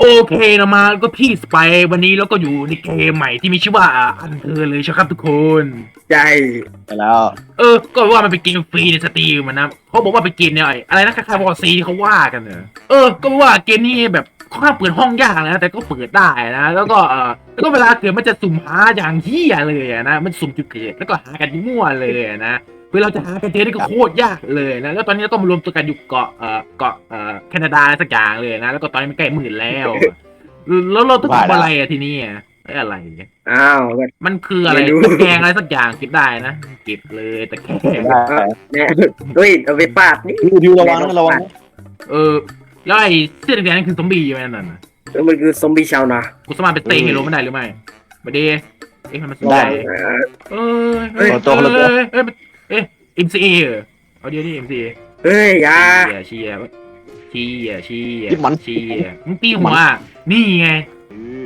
โอเคนะมาก็ที่สไปวันนี้เราก็อยู่ในเกมใหม่ที่มีชื่อว่าอันเธอเลยใช่ครับทุกคน ใช่ไปแล้ว เออ ก็ว่ามันเป็นเกมฟรีในสตรีมอะนะเขาบอกว่าเป็นเกมเนี่ยอะไรนะคล้ายๆวอซีที่เขาว่ากันเนอะเออ ก็ว่าเกมนี้แบบค่อนข้างเปิดห้องยากนะแต่ก็เปิดได้นะแล้วก็เออแล้วก็เวลาเกิดมันจะสุ่มหาอย่างเฮียเลยอะนะมันสุ่มจุดเกิดแล้วก็หากันมั่วเลยอะนะ เวลาเราจะหากันเจอนี่ก็โคตรยากเลยนะ แล้วตอนนี้เราต้องมารวมตัวกันอยู่เกาะเออเกาะเออแคนาดาสักอย่างเลยนะ แล้วก็ตอนนี้มันใกล้หมื่นแล้ว แล้วเราต้องทำอะไรอะทีนี้อะเอ้ยอะไรอ้าวก็มันคืออะไรไม่รู้ตะแกรงอะไรสักอย่างเก็บได้นะเก็บเลยตะแกรงได้เนี่ยเฮ้ยเอาไปปาดนี่ดิวดิวระวังนะระวังนะเออแล้วไอ้เสื้อแดงๆนั่นคือซอมบี้ใช่ไหมนั่นน่ะแล้วมันคือซอมบี้ชาวนากูสามารถไปเตะเฮโร่มันได้หรือไม่มาดีเอ๊ะมันสนได้ใจเออเออเอ้ยขอตัวคนละตัวเอ้ยเอ้ยเอ้ย MCA เหรอเอาเดี๋ยวนี้ MCA เฮ้ยอยาเชียร์เชียร์เชียร์ที่มันเชียร์มึงตีหัวนี่ไง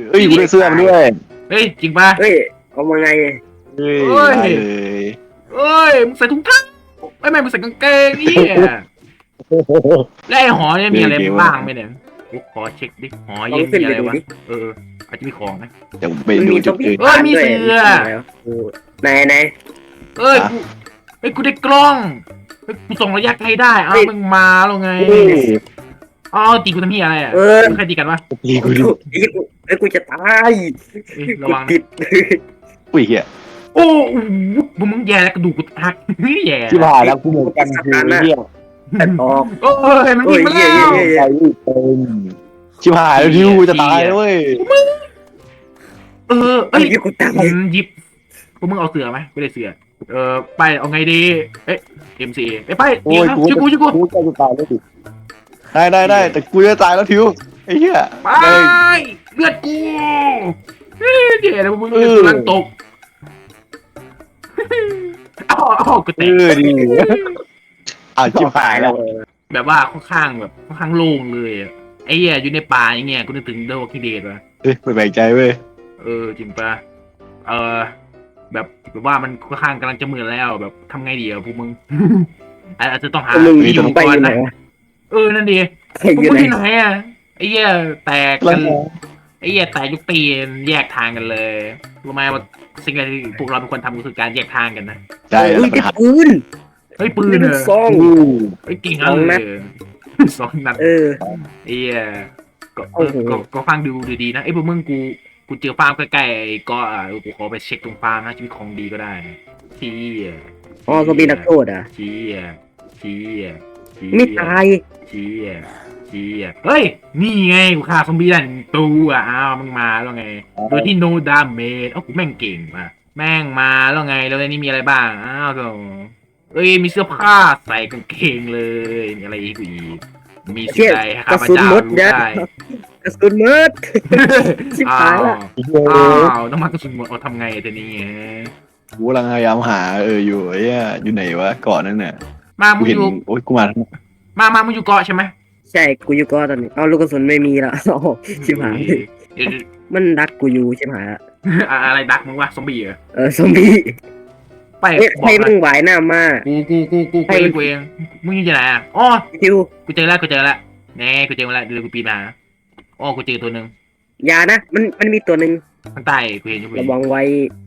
เอ้ยกูได้เสื้อมันด้วยเฮ้ยจริงปะเฮ้ยเอามาไงเฮ้ยเฮ้ยได้เลยเอ้ยมึงใส่ถุงเท้าไม่ไม่มึงใส่กางเกงนี่แล้วไอ้หอเนี่ยมีอะไรบ้างไหมเนี่ยกูขอเช็คดิหอลอเย็งนขึ้นมีไปอะไรดูวะดิเอออาจจะมีของนะเดี๋ยวไปมันดูมีซจุอดมบี้อื่นเอ้ยมีด้วยเสือโอ้ไหนไหนเอ้ย กูเอ้ยกูได้กล้องเฮ้ยกูส่งระยะไกลได้เอาเฮ้ยมึงมาแล้วไงเฮ้ยอ๋อตีกูทำเหี้ยอะไรอะเออมึงใครตีกันวะตีกูกูดิไอ้กูไอ้กูจะตายเอ้ยระกูวังติดอุ้ยเหี้ยโอ้โหมึงมึงแย่แล้วกระดูกกูหักแย่ที่ผ่านแล้วกูเหมือนกันคือไอ้เหี้ยแต่ออกโอ้ยมันวิ่งมาโอ้ยเหี้แล้ยวเหี้ยเหี้ยใจเป็นชิบหายแล้วดิวกูจะตายแล้วเว้ยเออไอ้เอ้ยยี่กูตายผมหยิบพวกมึงเอาเสือไหมไม่ได้เสือ เออไปเอาไงดี เอ๊ะ MCA เอ้ยไปโอ้ตียนะกูช่วยกูช่วยกูกูจะตายแล้วดิได้ได้ได้แต่กูจะตายแล้วทิวไอ้เหี้ยไปได้เลือดกูเฮ้ยแย่แล้วมึงเออ กำลังตกอ้าวอ้าวกูเอเตะอดิอ้าวชิบหายแล้วแบบว่าค่อนข้างแบบค่อนข้างโล่งเลยอะไอ้เหี้ยอยู่ในป่าอย่างเงี้ยกูนึกถึงเดอะวอคิเดตว่ะเฮ้ยไม่แบ่งใจเว้ยเออจริงปะเออ แบบแบบว่ามันค่อนข้างกำลังจะมืดแล้วแบบทำไงดีอะพวกมึง อาจจะต้องหามึงที่อยู่ไปก่ออนยู่ไหนนะวะเออนั่นดีใครพวกอยู่มึงไหนที่ไหนอะไอ้เหี้ยแตกแล้กัวนไงไอ้เหี้ยแตกยุคตีนแยกทางกันเลยรู้ไหมว่าสิ่งแรกที่พวกเราเป็นคนทำก็คือการแยกทางกันนะใช่แล้วเฮ้ยปัญได้หาปืนเฮ้ยปืนได้เนลูกอะซอง อู้เฮ้ยเก่งสองนัเลดยสองนัด เออไอ้เหี้ยก็โอ้โหก็ก็ฟังดูดีๆนะไอ้พวกมึงกู กูเจอฟาร์มใกล้ๆไอ้ก็อะเออกูขอไปเช็คตรงฟาร์มนะชีวิตของดีก็ได้ชี้อะอ๋อซอมบี้นักโทษอะชี้อะชี้อะชี้ไม่ตายชี้อะชี้อะเฮ้ย นี่ไงกูฆ่าซอมบี้ได้หนึ่งตัวอ้าวมึงมาแล้วไง โดยที่โนดาเมจเอ้ากูแม่งเก่งว่ะแม่งมาแล้วไงแล้วในนี้มีอะไรบ้างอ้าวก็เอ้ยมีเสื้อผ้าใส่กางเกงเลยมีอะไรอีกอีก มีสิ่งใดให้ข้าพเจ้ารู้ได้กระสุนหมดชิบหายละอ้าวอ้าวน้ำมันกระสุนหมดเอาทำไงแต่นี่กูกำลังพยายามหาเอออยู่ไอ้เหี้ยอยู่ไหนวะเกาะนั่นน่ะมามึกูงเห็นอยู่โอ๊ยกูมาทั้งมามามึงอยู่เกาะใช่ไหมใช่กูอยู่ก็ตอนนี้เอาลูกกระสุนไม่มีละโอ้โหชิบหายเดี๋ยวมันดักกูอยู่ชิบหายละ อะอะไรดักมึงวะซอมบี้เหรอเออซอมบี้ ไปเอ้ยบอให้กมึนะงไหวหน้ามากูกูกูกูกูเองกูเองมึงอยู่ที่ไหนอะอ๋อทิวกูเจอแล้วกูเจอแล้วแน่กูเจอมาแล้วเดี๋ยวกูปีนมาหาอ๋อกูเจอตัวหนึ่งอย่านะมันมันมีตัวหนึ่งข้างใต้กูเห็นอยู่กูเห็ระนวังไว้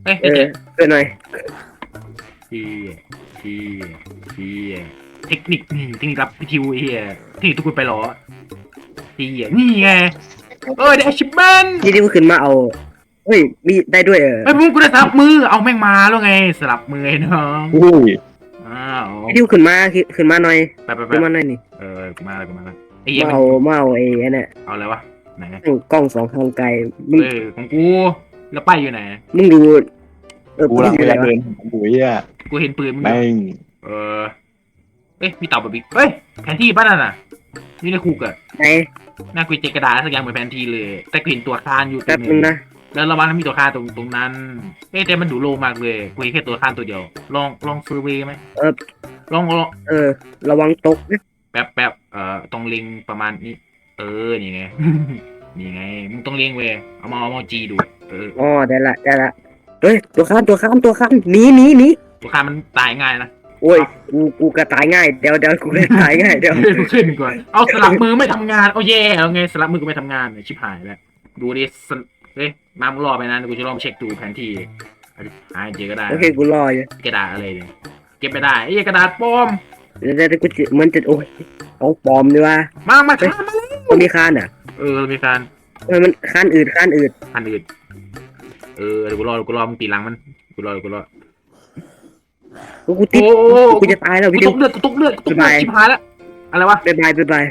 เอ้ยเอเดี๋ยวอเพื่อนหน่อยชี้ชี้ชี้เทคนิคนี่เทคนิครับพี่ทิวไอ้เฮียเทคนิคทุกคนไปหรอชี้นี่ไงเออได้ชิปแมนที่ที่ขึ้นมาเอา เฮ้ยมีได้ด้วยเออไอ้ยมึงกูได้สลับมือ เอาแม่งมาแล้วไง สลับมือไอ้น้องอุ้ยอ้าวที่ที่ขึ้นมาขึ้นมาหน่อยไปไปไปขึ้นมาหน่อยนี่เออกูมาแล้วกูมาแล้วไอ้เหี้ยมามันเอามาเอาไอ้อันเนี่ยเอาอะไรวะไหนกล้องสองทางไกลมึงเออของกูแล้วไปอยู่ไหน มึงดูเออกูปืกำลันงอพยู่ไหนยายามวะเดินหาอยู่ไอ้เหี้ยกูเห็นปืนมึงอยู่แม่งเออเอ้ยมีเต่าแบบนี้เฮ้ยแผนที่ป้านั่นน่ะอยู่ในคุกอะไหนหน้ากูเจอกระดาษสักอย่างเหมือนแผนที่เลย แต่กูเห็นตัวคานอยู่ตรแป๊บงนึงนึงนะ แล้วระวังถ้ามีตัวคานตรงตรงนั้นเอ้ยแต่มันดูโลมากเลยกูเห็นแค่ตัวคานตัวเดียว ลองลองเซอร์เวย์ไหมเออ ลองลองเออ ระวังตกนะแป๊บแป๊บเอ่อตรงเล็งประมาณนี้ เออนี่ไง นี่ไงมึงต้องเล็งเว้ยเอามาเอามาจีดูเอออ๋อได้ละได้ละเฮ้ยตัวข้ามตัวข้ามตัวข้ามหนีหนีหนีตัวคานมันตายง่ายนะโอ้ยกูกูกระตายง่ายเดี๋ยวเดี๋ยวกูกระตายง่ายเดี๋ยวเลื่อนกูขึ้นก่อนเอาสลับมือไม่ทำงานเอาแย่เอาไงสลับมือกูไม่ทำงานเนี่ยชิบหายแล้วดูดิสน เฮ้ยมามึงรอไปนะเดี๋ยวกูจะลองเช็คดูแผนที่หายเจอก็ได้โอเคกูรออยู่กระดาษอะไรเนี่ยเก็บไปได้ไอ้ยกระดาษปลอมเดี๋ยวเดี๋ยวกูจะมันจะโอ้ยของปลอมดีว่ามามาข้ามมามันมีค้านอะเออมีการเออมันค้านอืดค้านอืดอันอื่นเออเดี๋ยวกูรอเดี๋ยวกูรอมึงตีหลังมันกูรอเดี๋ยวกูรอกูกูติดโอ้โหกูจะตายแล้วกูพี่ดิตวกเลือดกูตกเลือดกูตกเลือดบ๊ายบายชิบหายแล้วอะไรวะบ๊ายบายบ๊ายบาย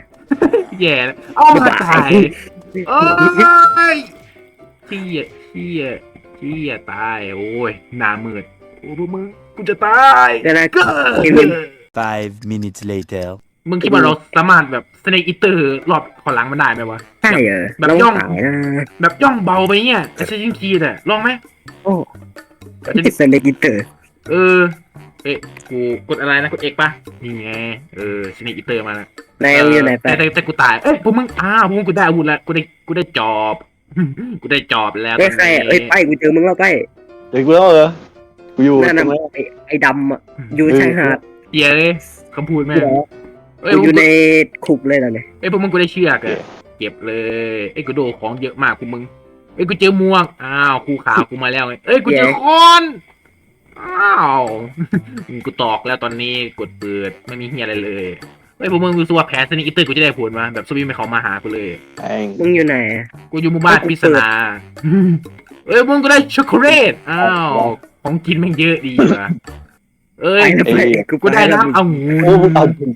แย่แล้วเอามาบ๊ายบายตายเอ้ย เชี่ยเชี่ยเชี่ยตาย โอ้ยหน้ามืดโอ้พวกมึงกูจะตายเดี๋ยวนะ ก็เห็นเห็น Five minutes later. มึงคิดว่าเราสามารถแบบสเนกอิเตอร์รอบขอหลังมันได้ไหมวะ ใช่เหรอแบบเราย่องตายนะแบบย่องเบาไปเนี่ยจะใช้ยิงคีดอะลองไหม โอ้จะติดเซนเดกิเตอร์เออ เอ๊ะกูกดอะไรนะกดเอกปะนี่ไงเออสเนกอิเตอร์มาแล้วนายอยู่ไหนไปแต่แต่แต่กูตายเอ้ยพวกมึงอ้าวพวกมึงกูได้อาวุธแล้วกูได้กูได้จอบ กูได้จอบแล้วเอ้ยใครอะเอ้ยไปกูเจอมึงแล้วไปเด็กกูแล้วเหรอกูอยู่นั่นตรน่ะงนั้นไอ้ไอ้ดำอะอยู่ชายหาดเหี้ยเลยคำพูดแม่งเอ้ยกูพวกอยู่มึงในคุกเลยตอนนี้เอ้ยพวกมึงกูได้เชือกอะเก็บเลยเอ้ยกูโดนของเยอะมากพวกมึงเอ้ยกูเจอม่วงอ้าวครูขาวกูมาแล้วไงเอ้ยกูเจอคอนอ้าวกูตอกแล้วตอนนี้กดเปิดไม่มีเฮียอะไรเลย เฮ้ยพวกมึงรู้สึกว่าแผนสนิกอิเตอร์กูจะได้ผลมาแบบสวิมไม่เขามาหากูเลย แม่งมึงอยู่ไหนอะกูอยู่หมู่บ้านปริศนาเอ้ยมึงก็ได้ช็อกโกแลตอ้าวของกินแม่งเยอะดีว่ะเอ้ไปยแล้วไปกูได้น้ำเอางูโอ้มึงเอาจริง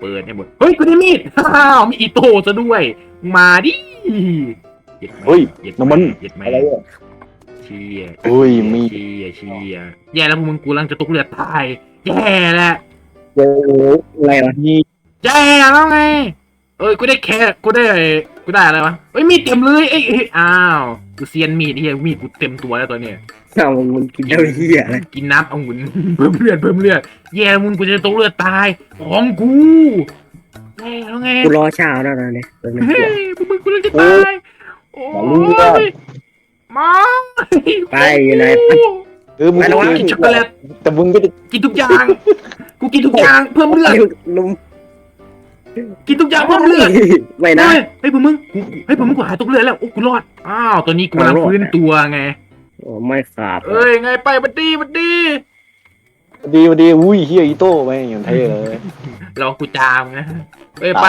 เปิดให้หมดเฮ้ยกูได้มีดอ้าวมีอีโต้ซะด้วย มาดิเย็ดไหมเฮ้ย เย็ดไหน้ำมัน เย็ดไหมอะไรอะเชียโอ้ยมี เชียเชียแย่แล้วพวกมึงกูกำลังจะตกเรือตาย แย่แล้ว เจออะไรวะนี่แย่แล้วไง เอ้ยกูได้แค่กูได้กูได้อะไรวะเอ้ยมีดเต็มเลยเอ้ยเอ้ยอ้าวกูเซียนมีดเฮียมีดกูเต็มตัวแล้วตอนเนี้ยเอามึงมึงกินเจ้าเหี้ยอะไรกินน้ำองุ่นเพิ่มเลือดเพิ่มเลือดแย่มึงกูจะตกเลือดตายของกูแย่แล้วไงกูรอเช้าแล้วนะเนี่ยตอนนี้เฮ้ยพวกมึงกูเลยจะตายโอ้ยมาไปอยู่ไหน เออมึงไปแล้ววะกินช็อกโกแลตแต่มึงก็จะกินทุกอย่าง กูกินทุกอย่างเพิ่มเลือดลุมกินทุกอย่างเพิ่มเลือดไม่นะเฮ้ยเฮ้ยพวกมึงกูเฮ้ยพวกมึงกูหายตกเลือดแล้วโอ้กูรอดอ้าวตอนนี้กูกำลังรอดฟื้นตัวไงโอ้ไม่ขาดเอ้ยไงไปบัดดี้บัดดี้ดีมาดีอุ้ยเฮียอีโต้แม่งอย่างเท่เลยรอกูจามนะเอ้ยไป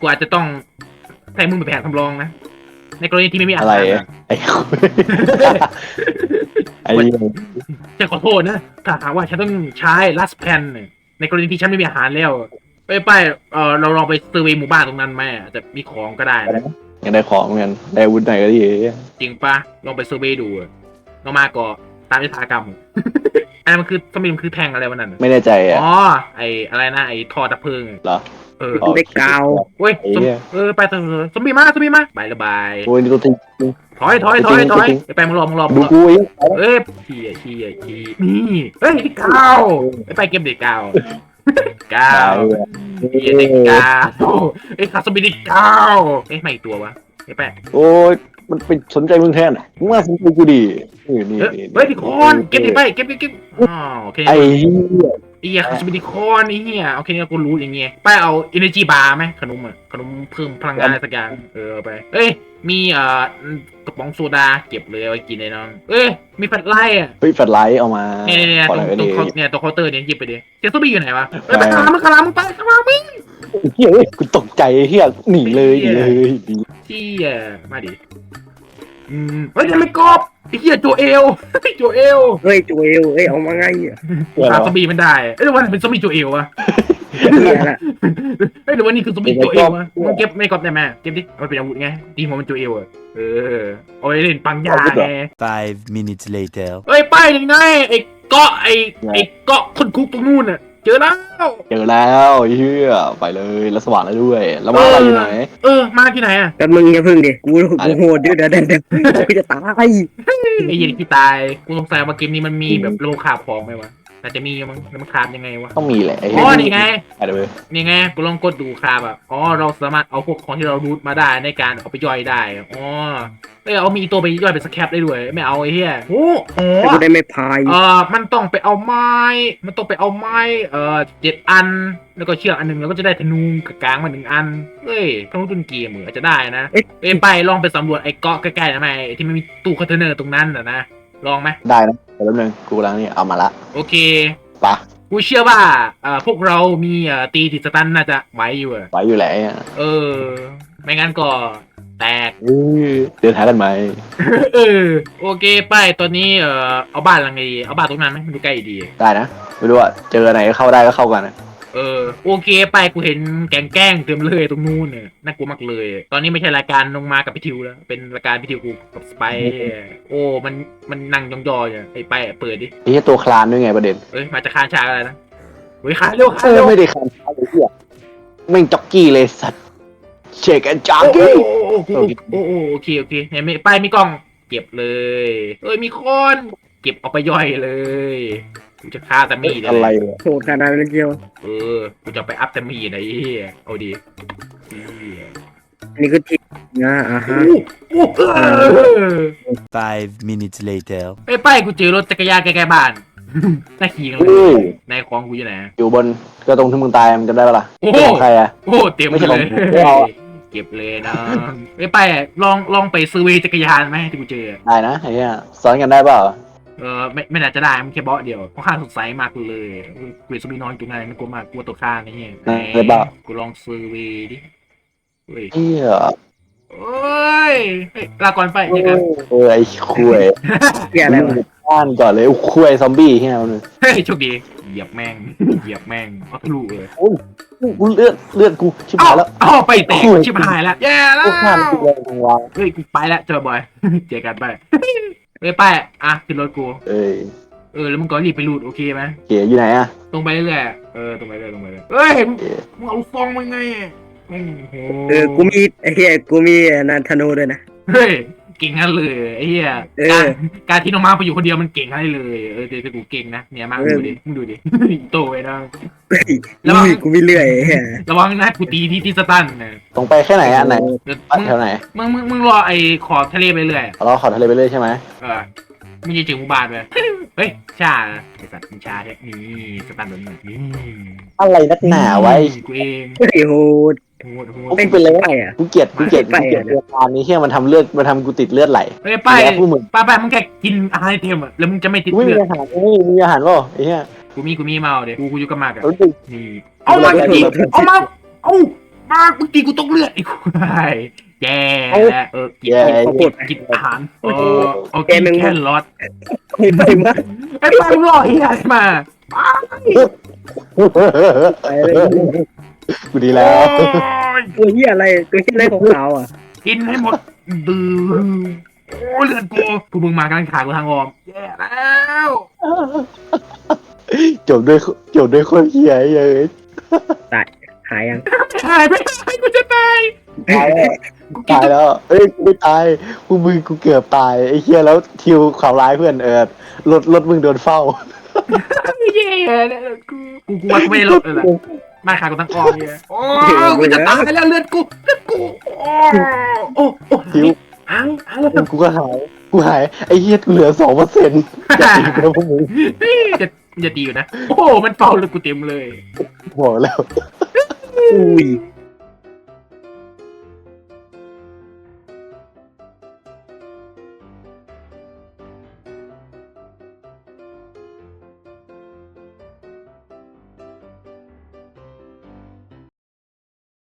กูอาจจะต้องใส่มึงเป็นแผนสำรองนะในกรณีที่ไม่มีอาอะไรหารอะนะไอ้ ไอ้เหี้ยจะขอโทษนะถ้าหากว่าฉันต้องใช้ last plan เนี่ยในกรณีที่ฉันไม่มีอาหารแล้วไปไปเออเราลองไปเซอร์เวย์หมู่บ้านตรงนั้นไหมอาจจะมีของก็ได้นะยังได้ของเหมือนกันได้อาวุธไหนก็ดีเหี้ยจริงปะลองไปเซอร์เวย์ดูอะลองมาก่อนตามยถากรรม อันนั้นมันคือสมิมันคือแทงอะไรวันนั้นอะไม่แน่ใจอะอ๋อไออะไรนะไอทอดับเพลิงอะเหรอเออกูได้กาว เว้ยไอ้สมเหี้ยเออ ไปเถอะสมบีมาสมบีมาบายละบาย โอ้ยนี่ตัวจริง ถอยถอยถอยถอยจริงไปไปมึงรอมึงรอมึดูงรอกูไอ้เอ้ยเชียเชียเชียนี่เฮ้ยนี่กาวไปไปเก็บเด็กกาวกาดาววเชียเด็กกาวเอ้ยคาสมิเด็กกาวเอ้ยไม่อีกตัววะไอ้แปะโอ้ยมันไปสนใจมึงแทนอะมึงมาสนใจกูดีเออนี่เฮ้ยนี่เฮ้ยดิคอนเก็บดิไปเก็บเก็บเก็บอ๋อโอเคไอ้เหี้ยไอ้ เหี้ยคาสมิเด็กคอนไอ้เหี้ยโอเคเนี่ยกูรู้อย่างเงี้ยไปเอา energy bar ไหมขนมอะขนมเพิ่มพลังงานอะไรสักอย่างเออเอาไปเอ้ยมีเอ่อกระป๋องโซดาเก็บเลยเอาไว้กินเลยน้อง เอ้ยมีแฟลชไลท์อะเฮ้ยแฟลชไลท์เอามาเนี่ยเนี่ยเนี่ยขอตหรน่งอยก็ตรดีงเคาน์เนี่ยตรงเคาน์เตอร์เนี่ยหยิบไปดิเจสบี้อยู่ไหนวะเอ้ยได้ไปขางมึงขางมึงไปขางมึงเฮ้ยกูตกใจเฮียหนีเลยหนีเลยหนีที่เอ่อมาดิอืมเฮ้ยยังไม่กรอบ ไอ้เหี้ยโจเอลโจเอลเฮ้ยจูเอลเฮ้ยเอามาไงอะขาซอมบี้มันได้เอ้ยวันเป็นซอมบี้โจเอลวะเนี่ยแหละเฮ้ยหรือว่านี่คือซอมบี้โจเอลวะมึงเก็บไม่กรอบได้ไหมเก็บดิเอาไปเป็นอาวุธไงตีหัวมันโจเอลอะเออเอาไว้เล่นปังยาไง Five minutes later. เฮ้ยป้ายยังไงไอ้เกาะไอ้ไอ้เกาะคนคุกตรงนู้นน่ะ เจอแล้ว เจอแล้วเฮียไปเลยแล้วสว่างแล้วด้วย แล้วมาอะไรอยู่ไหน เออ มาที่ไหนอะแต่มึงอย่าพึ่งดิ กูกูโหดเดี๋ยวเดี๋ยวเดี๋ยวเดี๋ยวกูจะตาย ไอ้เหี้ยที่ตาย กูสงสัยว่าเกมนี้มันมีแบบโลคาบของไหมวะ ไหนน่าจะมีมั้งแล้วมันคราบยังไงวะ ต้องมีแหละไอ้อ๋อ นี่ไง อะไรเว้ยนี่ไง กูลองกดดูครับอะ อ๋อ เราสามารถเอาพวกของที่เรารูทมาได้ในการเอาไปย่อยได้ อ๋อเออเอามีตัวไปย่อยเป็นสแครปได้ด้วย ไม่เอาไอ้เหี้ยโอ้โหให้กูได้ไม่พายเออมันต้องไปเอาไม้ มันต้องไปเอาไม้ เออเจ็ดอัน แล้วก็เชือกอันหนึ่งแล้วก็จะได้ธนูกับกลางมาหนึ่งอัน เฮ้ยธนูตุนเกียร์มืออาจจะได้นะเอ๊ะเอ้ยไปลองไปสำรวจไอ้เกาะใกล้ๆนะไหมไอ้ที่มันมีตู้คอนเทนเนอร์ตรงนั้นน่ะนะ ลองไหมได้นะเดี๋ยว แป๊บนึงกูกำลังนี่เอามาละโอเคปะกูเชื่อว่าเอ่อพวกเรามีเอ่อตีติดสตันน่าจะไหวอยู่อะไว้อยู่แหละไอ้เหี้ยเออ ไม่งั้นก็แตกเอ้ยเดินหากันไหมเออโอเคไปตอนนี้เอ่อเอาบ้านหลังไงดีเอาบ้านตรงนั้นไหมมันดูใกล้ดี ได้นะไม่รู้ว่าเจอไหนเข้าได้ก็เข้ากันนะ เออโอเคไปกูเห็นแกงแกล้งเต็มเลยตรงนู้นเนี่ยน่ากลัวมากเลย ตอนนี้ไม่ใช่รายการลงมากับพี่ทิวแล้วเป็นรายการพี่ทิวกูกับสไปร์โอ้มันมันนั่งยองๆอยู่ไอ้ไปเปิดดิไอ้เหี้ยตัวคลานด้วยไงประเด็นเอ้ยมาจากคานชาอะไรนะเฮ้ยคานเร็วคาเอนอเร็วไม่ได้คลานไอ้เหี้ยแม่งจ็อกกี้เลยสัตว์เชคแอนจ็อกโอ้กี้โหโอ้โหโอ้โหโอเคโอเคเห็นไหมป้ายมีกล้อง เก็บเลยเอ้ยมีคนเก็บเอาไปย่อยเลย กูจะฆ่าแต่มีดอะไรเลยวะโหดขนาดนั้นเชียว เออกูจะไปอัพแต่มีดไอ้เหี้ยเอาดีเหี้ยอันนี้คือทิปนะอ่าฮะโอ้โหเออ Five minutes later. ไอ้ป้ายกูเจอรถจักรยานใกล้ๆบ้าน น่าขี่กันเลเฮ้ยยในของกูอยู่ไหน อยู่บนก็ตรงที่มึงตายมันจำได้ปะล่ะโอ้โห ของใครอะ โอ้เต็มไม่ใช่เลของยผมไม่เอาอะเก็บเลยนะไอ้ป้ายลองลองไปซื้อเวย์จักรยานไหมที่กูเจอ ได้นะไอ้เหี้ยซ้อนกันได้เปล่า เออไม่ไม่น่าจะได้มันแค่เบาะเดียวเพราะข้าสงสัยมากเลยเวสบีนอนอยู่ไงมันกลัวมากกลัวตัวข้างไอ้เงี้ยได้เปล่า กูลองซื้อเวย์ดิเฮ้ยเหี้ยโอ้ยเฮ้ยลาก่อนไปเจอกันเออไอ้คุยเกี่ยอะไรวะบ้านก่อนเลยไอ้คุยซอมบี้เหี้ยมันเฮ้ยโชคดีเหยียบแม่งเหยียบแม่งเอาทะลุเลยกูเลือดเลือดกูชิบเอ้าหายแล้วเอ้าไปแตกโอ้ยชิบหายแล้วแย่แล้กูวข้ามกูเลยทางวางเฮ้ยกูไปแล้วเจอบอย เจอกันไป เฮ้ยไปอะขึ้นรถกู เอ้ยเออแล้วมึงก็รีบไปรูดโอเคไหมเก๋อยู่ไหนอะตรงไปเรื่อยๆเออตรงไปเรื่อยตรงไปเรื่อยเฮ้ยมึงเอาฟองมึงไงแม่งโหเออกูมีไอ้เหี้ยกูมีนันธนูด้วยนะเฮ้ย เก่งงั้นเลยไอ้เหี้ยเออ การการที่น้องมาไปอยู่คนเดียวมันเก่งให้เลยเออแต่แต่กูเก่งนะเนี่ยมามึงดูดิมึงดูดิ โตไอ้นะ เฮ้ยแล้วมันกูมีกูมีเลื่อยไอ้เหี้ยระวังนะกูตีที่ที่สตันนะตรงไปแค่ไหนอะอันไหนเดี๋ยวบ้านมึงแถวไหนมึงมึงมึงรอไอ้ขอบทะเลไปเรื่อย เราขอทะเลไปเรื่อยใช่ไหมเออมึงจะถึงหมู่บ้านไปเฮ้ย ชาไอ้สัตว์มึงชาแค่นี่สตันแบบนี้นี่อะไรนักหนาไว้กูเองเฮ้ยโหด โหดโหดไม่เป็นไรไปอะกูเกลียดกูเกลียดไปกูอะเกลียดเรื่องการนี้ที่มันทำเลือดมันทำกูติดเลือดไหลเฮ้ยไปแล้วพวกมึงป้าไปมึงแค่กินอาหารไอเทมอะแล้วมึงจะไม่ติดกูไม่เลืมีอดอาหารกูไม่มีอาหารเปล่าไอ้เหี้ยกูมีกูมีเมาเดี๋ยวกูกูอยู่กับมากอะแล้วดินี่เอามาดิเอามาเอามามึงตีกูตกเลือดไอ้ควายแย่แล้วเออกินแย่ข้าวโพดกินอาหารเอโอ้โหอเอาแกกินมึงแค่รอดไปไปมาไอ้ป้ามึงรอเฮียอะไรมา ไปเลย กูดีแล้ว โอ้ยตัวเหี้ยอะไรตัวเหี้ยอะไรของขาวอะกินให้หมดดื้อโอ้ยเลือดกูพวกมึงมากำลังขากูทางออมแย่แล้วจบด้วยจบด้วยคนเหี้ยเย้ยหายยังหายไปหายกูจะตายตายแล้วกูกินตายแล้วเอ้ยกูไม่ตายกูมึงกูเกือบตายไอ้เหี้ยแล้วทิวข่าวร้ายเพื่อนเออรถรถมึงโดนเฝ้าแย่แล้วกูกูกูว่ากูไม่ได้ลดเลยแหละ มาขากูทั้งออมเนี่ยโอ้ยกูจะตายแล้วเลือดกูเลือดกูโอ้โอ้โอ้ทิวหายหายแล้วกูก็หายกูหายไอ้เหี้ยกูเหลือสองเปอร์เซ็นต์อย่าตีกูนะพวกมึงจะจะตีอยู่นะ โอ้มันเป่าเลยกูเต็มเลยบอกแล้วอุ้ย